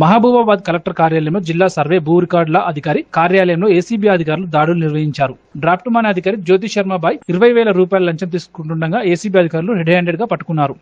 Mahabubabad collector కార్యాలయంలో జిల్లా survey భూ రికార్డుల అధికారి కార్యాలయంలో ఏసీబీ అధికారులు దాడులు నిర్వహించారు. డ్రాఫ్ట్ మాన్ అధికారి జ్యోతి శర్మబాయ్ ఇరవై వేల రూపాయల లంచం తీసుకుంటుండగా ఏసీబీ అధికారులు రెడ్ హ్యాండెడ్గా పట్టుకున్నారు.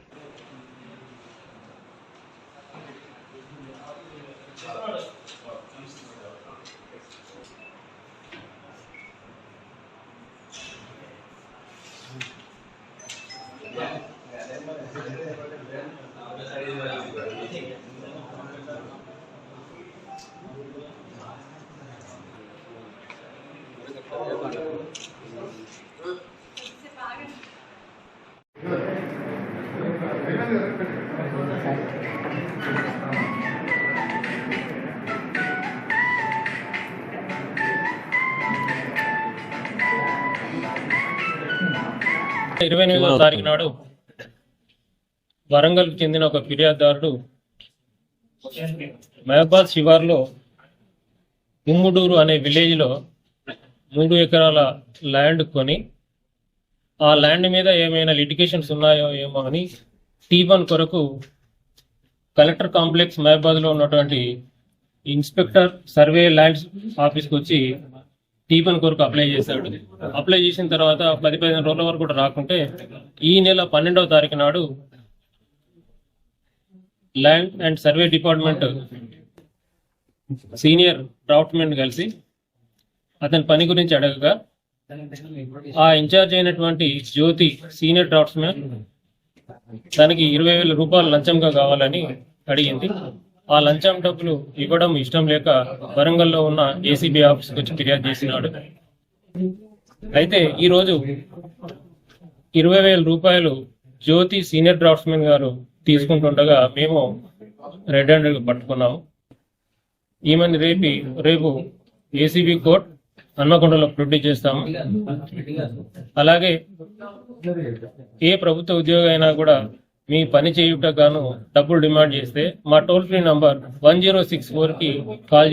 ఇరవై ఎనిమిదవ తారీఖు నాడు వరంగల్ చెందిన ఒక ఫిర్యాదుదారుడు మహబాద్ శివార్లో గుమ్ముడూరు అనే విలేజ్లో మూడు ఎకరాల ల్యాండ్ కొని ఆ ల్యాండ్ మీద ఏమైనా లిటికేషన్స్ ఉన్నాయో ఏమో అని టీ వన్ కొరకు కలెక్టర్ కాంప్లెక్స్ మహబాద్లో ఉన్నటువంటి ఇన్స్పెక్టర్ సర్వే ల్యాండ్స్ ఆఫీస్కి వచ్చి టీ వన్ కొరకు అప్లై చేశాడు. అప్లై చేసిన తర్వాత పది పదిహేను రోజుల వరకు కూడా రాకుంటే ఈ నెల పన్నెండవ తారీఖు నాడు land and survey department senior draftsmen కలిసి అతని పని గురించి అడగగా ఆ ఇన్ఛార్జ్ అయినటువంటి జ్యోతి సీనియర్ డ్రాఫ్ట్స్మెన్ దానికి ఇరవై వేల రూపాయలు లంచంగా కావాలని అడిగింది. ఆ లంచం డబ్బులు ఇవ్వడం ఇష్టం లేక వరంగల్లో ఉన్న ఏసీబీ ఆఫీస్కి వచ్చి ఫిర్యాదు చేసినాడు. అయితే ఈ రోజు ఇరవై వేల రూపాయలు జ్యోతి సీనియర్ డ్రాఫ్ట్స్మెన్ గారు తీసుకుంటుండగా మేము రెడ్ హ్యాండెడ్ పట్టుకున్నాము. ఈమెను రేపి రేపు ఏసీబీ కోర్ట్ హన్మకొండలో ప్రొడ్యూస్ చేస్తాము. అలాగే ఏ ప్రభుత్వ ఉద్యోగి అయినా కూడా మీ పని చేయుటకు గాను డబ్బులు డిమాండ్ చేస్తే మా toll free number one zero six ఫోర్కి కాల్ చేయాలి